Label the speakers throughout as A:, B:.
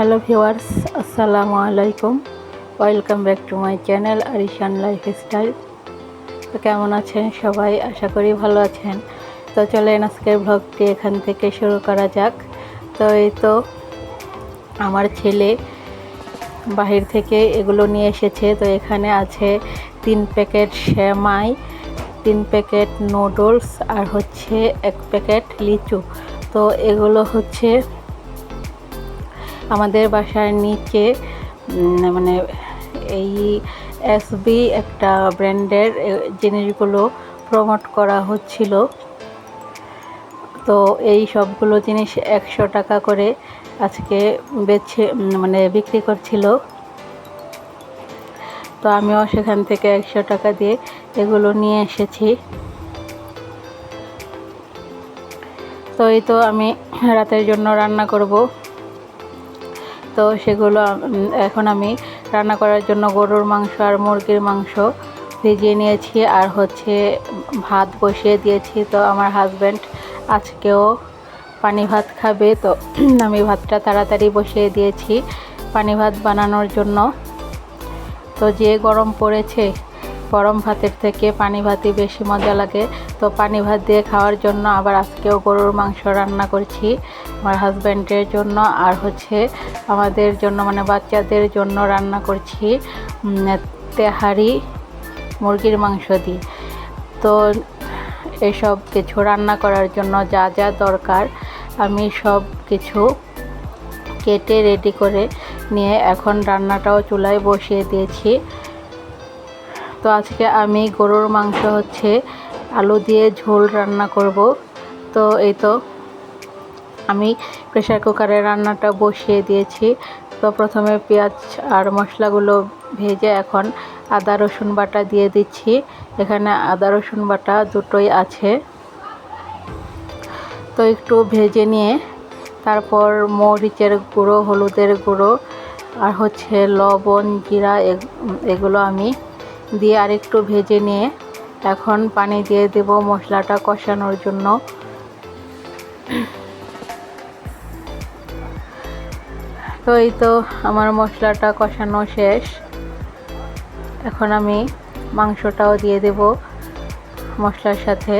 A: Hello viewers আসসালামু আলাইকুম welcome back to my channel Arishan lifestyle তো কেমন আছেন সবাই? আশা করি ভালো আছেন। তো চলেন আজকের ব্লগটি এখান থেকে শুরু করা যাক। তো এই তো আমার ছেলে বাহির থেকে এগুলো নিয়ে এসেছে। তো এখানে আছে তিন প্যাকেট শ্যামাই তিন প্যাকেট নুডলস আর হচ্ছে এক প্যাকেট লিচু। তো এগুলো হচ্ছে আমাদের বাসার নিচে মানে এই এসবি একটা ব্র্যান্ডের জিনিসগুলো প্রমোট করা হচ্ছিল। তো এই সবগুলো জিনিস একশো টাকা করে আজকে বেছে মানে বিক্রি করছিল। তো আমিও সেখান থেকে একশো টাকা দিয়ে এগুলো নিয়ে এসেছি। তো এই তো আমি রাতের জন্য রান্না করব। তো সেগুলো এখন আমি রান্না করার জন্য গরুর মাংস আর মুরগির মাংস ভিজিয়ে নিয়েছি আর হচ্ছে ভাত বসিয়ে দিয়েছি। তো আমার হাজব্যান্ড আজকেও পানি ভাত খাবে, তো আমি ভাতটা তাড়াতাড়ি বসিয়ে দিয়েছি পানি ভাত বানানোর জন্য। তো যে গরম পড়েছে, গরম ভাতের থেকে পানি ভাতই বেশি মজা লাগে। তো পানি ভাত দিয়ে খাওয়ার জন্য আবার আজকেও গরুর মাংস রান্না করছি। আমার হাজব্যান্ডের জন্য আর হচ্ছে আমাদের জন্য মানে বাচ্চাদের জন্য রান্না করছি তেহারি মুরগির মাংস দিয়ে। তো এসব কিছু রান্না করার জন্য যা যা দরকার আমি সব কিছু কেটে রেডি করে নিয়ে এখন রান্নাটাও চুলায় বসিয়ে দিয়েছি। তো আজকে আমি গরুর মাংস হচ্ছে আলু দিয়ে ঝোল রান্না করব। তো এই তো। আমি প্রেসার কুকারে রান্নাটা বসিয়ে দিয়েছি। তো প্রথমে পেঁয়াজ আর মশলাগুলো ভেজে এখন আদা, রসুন বাটা দিয়ে দিচ্ছি। এখানে আদা, রসুন বাটা দুটোই আছে। তো একটু ভেজে নিয়ে তারপর মরিচের গুঁড়ো, হলুদের গুঁড়ো আর হচ্ছে লবণ, জিরা এগ- এগুলো আমি দিয়ে আরেকটু ভেজে নিয়ে এখন পানি দিয়ে দেব মশলাটা কষানোর জন্য। তো এই তো আমার মশলাটা কষানো শেষ। এখন আমি মাংসটাও দিয়ে দেব মশলার সাথে।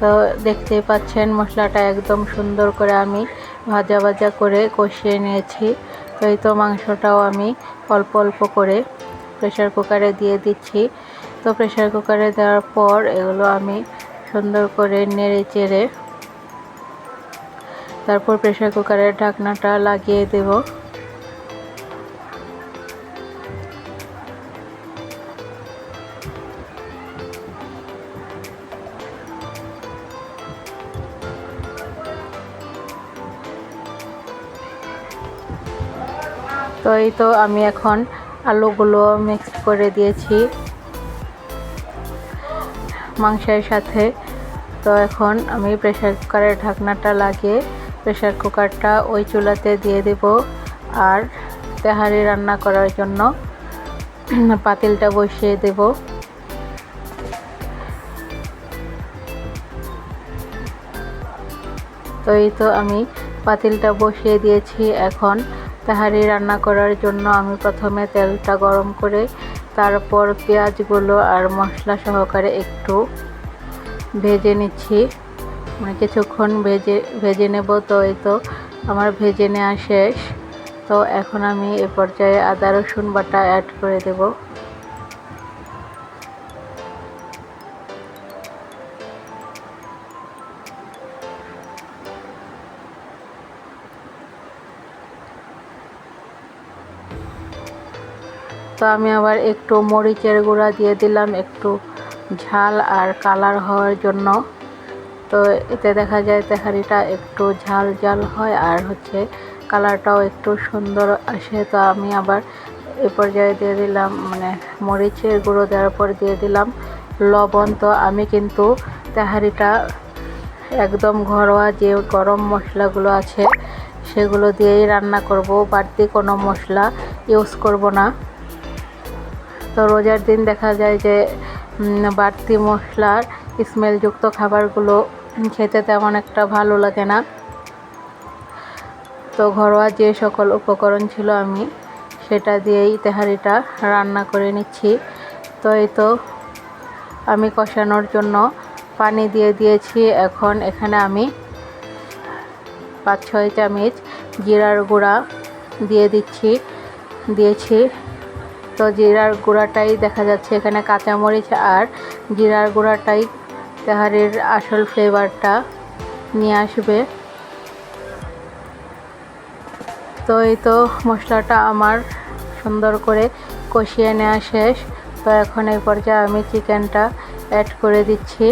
A: তো দেখতেই পাচ্ছেন মশলাটা একদম সুন্দর করে আমি ভাজা ভাজা করে কষিয়ে নিয়েছি। তো এই তো মাংসটাও আমি অল্প অল্প করে প্রেশার কুকারে দিয়ে দিচ্ছি। তো প্রেসার কুকারে দেওয়ার পর এগুলো আমি সুন্দর করে নেড়ে চেড়ে তারপর প্রেশার কুকারের ঢাকনাটা লাগিয়ে দেব। তো এই তো আমি এখন আলুগুলো মিক্স করে দিয়েছি মাংসের সাথে। তো এখন আমি প্রেসার কুকারের ঢাকনাটা লাগিয়ে প্রেসার কুকারটা ওই চুলাতে দিয়ে দেব আর তেহারি রান্না করার জন্য পাতিলটা বসিয়ে দেব। তো এই তো আমি পাতিলটা বসিয়ে দিয়েছি। এখন তাহারি রান্না করার জন্য আমি প্রথমে তেলটা গরম করে, তারপর পেঁয়াজগুলো আর মশলা সহকারে একটু ভেজে নিচ্ছি। মানে কিছুক্ষণ ভেজে ভেজে নেব, তো এই তো আমার ভেজে নেওয়া শেষ। তো এখন আমি এ পর্যায়ে আদা, রসুন বাটা অ্যাড করে দেব। তো আমি আবার একটু মরিচের গুঁড়া দিয়ে দিলাম, একটু ঝাল আর কালার হওয়ার জন্য। তো এতে দেখা যায় তেহারিটা একটু ঝাল ঝাল হয় আর হচ্ছে কালারটাও একটু সুন্দর আসে। তো আমি আবার এ পর্যায়ে দিয়ে দিলাম মানে মরিচের গুঁড়ো দেওয়ার পর দিয়ে দিলাম লবণ। তো আমি কিন্তু তেহারিটা একদম ঘরোয়া যে গরম মশলাগুলো আছে সেগুলো দিয়েই রান্না করব। বাড়তি কোনো মশলা ইউজ করব না। তো রোজার দিন দেখা যায় যে বাড়তি মশলার স্মেলযুক্ত খাবারগুলো খেতে তেমন একটা ভালো লাগে না। তো ঘরোয়া যে সকল উপকরণ ছিল আমি, সেটা দিয়েই তেহারিটা রান্না করে নিচ্ছি। তো এই তো আমি কষানোর জন্য পানি দিয়ে দিয়েছি। এখন এখানে আমি পাঁচ ছয় চামচ জিরার গুঁড়া দিয়ে দিচ্ছি। দিয়েছি। তো জিরার গুঁড়াটাই দেখা যাচ্ছে এখানে কাঁচামরিচ আর জিরার গুঁড়াটাই তেহারির আসল ফ্লেভারটা নিয়ে আসবে। তো এই তো মশলাটা আমার সুন্দর করে কষিয়ে নেওয়া শেষ। তো এখন এই পর্যায়ে আমি চিকেনটা অ্যাড করে দিচ্ছি।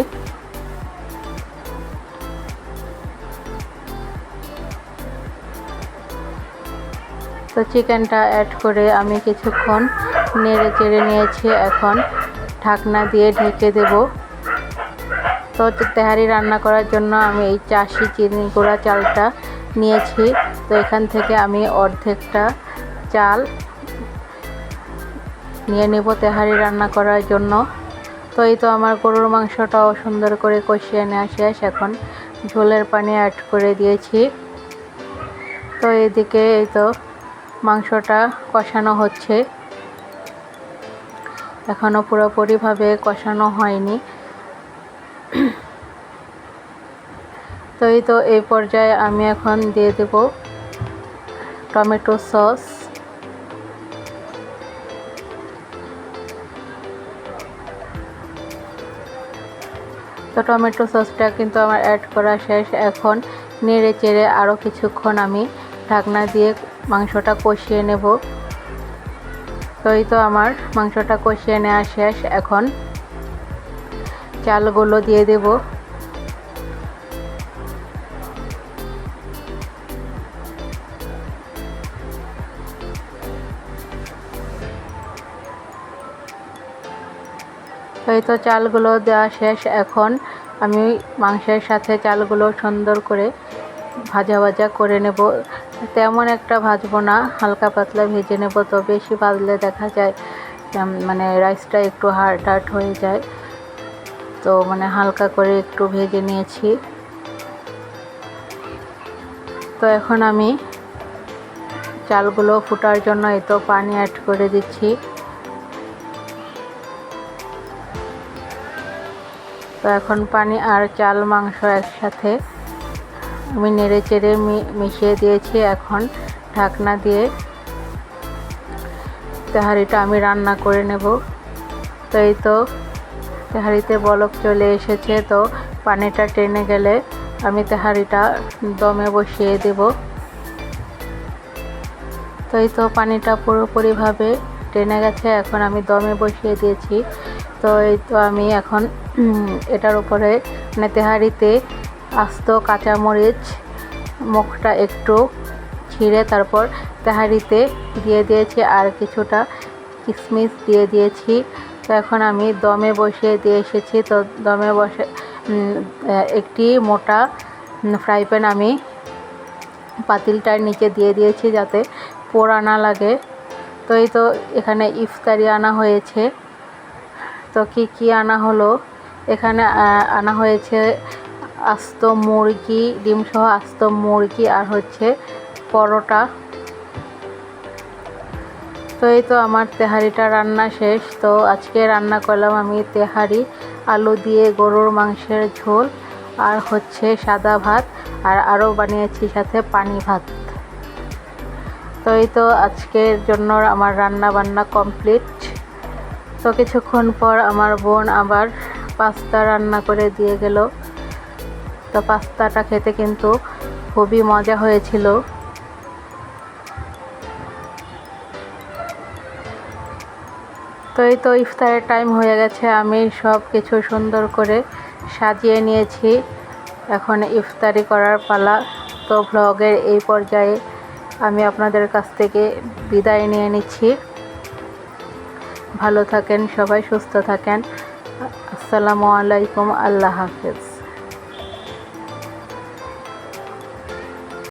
A: তো চিকেনটা অ্যাড করে আমি কিছুক্ষণ নেড়ে চেড়ে নিয়েছি। এখন ঢাকনা দিয়ে ঢেকে দেব। তো তেহারি রান্না করার জন্য আমি এই চাষি চিনি গুঁড়া চালটা নিয়েছি। তো এখান থেকে আমি অর্ধেকটা চাল নিয়ে নেব তেহারি রান্না করার জন্য। তো এই তো আমার গরুর মাংসটাও সুন্দর করে কষিয়ে নেওয়া শেষ। এখন ঝোলের পানি অ্যাড করে দিয়েছি। তো এদিকে এই তো মাংসটা কষানো হচ্ছে। এখনও পুরোপুরিভাবে কষানো হয়নি। তো তো এই পর্যায়ে আমি এখন দিয়ে দেব টমেটো সস। তো টমেটো সসটা কিন্তু আমার অ্যাড করা শেষ। এখন নেড়ে চেড়ে আরও কিছুক্ষণ আমি ঢাকনা দিয়ে মাংসটা কষিয়ে নেব। তো তো আমার মাংসটা কষিয়ে নেওয়া শেষ। এখন চালগুলো দিয়ে দেব। তো এই তো চালগুলো দেওয়া শেষ। এখন আমি মাংসের সাথে চালগুলো সুন্দর করে ভাজা ভাজা করে নেব। তেমন একটা ভাজবো না, হালকা পাতলা ভেজে নেব, তো বেশি ভাজলে দেখা যায় মানে রাইসটা একটু হার্ড হার্ড হয়ে যায়। তো মানে হালকা করে একটু ভেজে নিয়েছি। তো এখন আমি চালগুলো ফুটার জন্য এই তো পানি অ্যাড করে দিচ্ছি। তো এখন পানি আর চাল, মাংস একসাথে আমি নেড়ে চেড়ে মিশিয়ে দিয়েছি এখন ঢাকনা দিয়ে। তেহারিটা আমি রান্না করে নেব। তো এই তো তেহারিতে বলক চলে এসেছে, তো পানিটা টেনে গেলে আমি তেহারিটা দমে বসিয়ে দেব। তো এই তো পানিটা পুরোপুরিভাবে টেনে গেছে, এখন আমি দমে বসিয়ে দিয়েছি। তো এই তো আমি এখন এটার উপরে মানে তেহারিতে আস্ত কাঁচামরিচ মুখটা একটু ছিঁড়ে তারপর তেহারিতে দিয়ে দিয়েছি আর কিছুটা কিশমিশ দিয়ে দিয়েছি। তো এখন আমি দমে বসিয়ে দিয়ে এসেছি। তো দমে বসে একটি মোটা ফ্রাই প্যান আমি পাতিলটার নিচে দিয়ে দিয়েছি যাতে পোড়া না লাগে। তো এই তো এখানে ইফতারি আনা হয়েছে। তো কি কি আনা হলো? এখানে আনা হয়েছে আস্ত মুরগি ডিমসহ আস্ত মুরগি আর হচ্ছে পরোটা। তো এই তো আমার তেহারিটা রান্না শেষ। তো আজকে রান্না করলাম আমি তেহারি, আলু দিয়ে গরুর মাংসের ঝোল আর হচ্ছে সাদা ভাত আর আরও বানিয়েছি সাথে পানি ভাত। তো এই তো আজকের জন্য আমার রান্না বান্না কমপ্লিট। তো কিছুক্ষণ পর আমার বোন আবার পাস্তা রান্না করে দিয়ে গেল। তো পাস্তাটা খেতে কিন্তু খুবই মজা হয়েছিল। তো এই তো ইফতারের টাইম হয়ে গেছে, আমি সব কিছু সুন্দর করে সাজিয়ে নিয়েছি। এখন ইফতারি করার পালা। তো ভ্লগের এই পর্যায়ে আমি আপনাদের কাছ থেকে বিদায় নিয়ে নিচ্ছি। ভালো থাকেন, সবাই সুস্থ থাকেন। আসসালামু আলাইকুম, আল্লাহ হাফেজ।